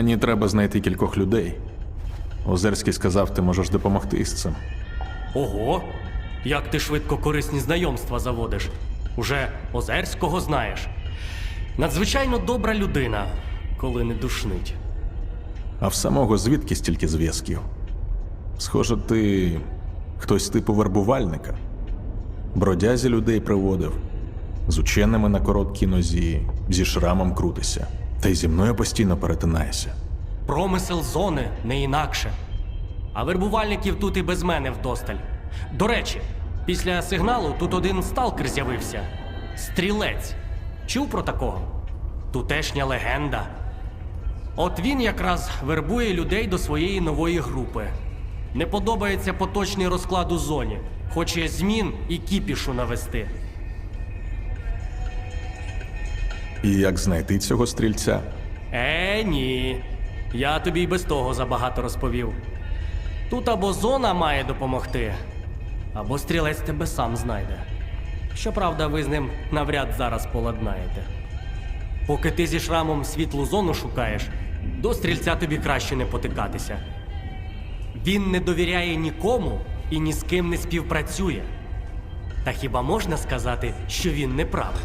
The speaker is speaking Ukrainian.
Мені треба знайти кількох людей. Озерський сказав, ти можеш допомогти з цим. Ого, як ти швидко корисні знайомства заводиш. Уже Озерського знаєш. Надзвичайно добра людина, коли не душнить. А в самого звідки стільки зв'язків? Схоже, ти хтось типу вербувальника. Бродязі людей приводив, з ученими на короткій нозі, зі шрамом крутися. Та й зі мною постійно перетинаєшся. Промисел зони не інакше. А вербувальників тут і без мене вдосталь. До речі, після сигналу тут один сталкер з'явився. Стрілець. Чув про такого? Тутешня легенда. От він якраз вербує людей до своєї нової групи. Не подобається поточний розклад у зоні. Хоче змін і кіпішу навести. І як знайти цього стрільця? Е, ні. Я тобі й без того забагато розповів. Тут або зона має допомогти, або стрілець тебе сам знайде. Щоправда, ви з ним навряд зараз поладнаєте. Поки ти зі шрамом світлу зону шукаєш, до стрільця тобі краще не потикатися. Він не довіряє нікому і ні з ким не співпрацює. Та хіба можна сказати, що він не правий?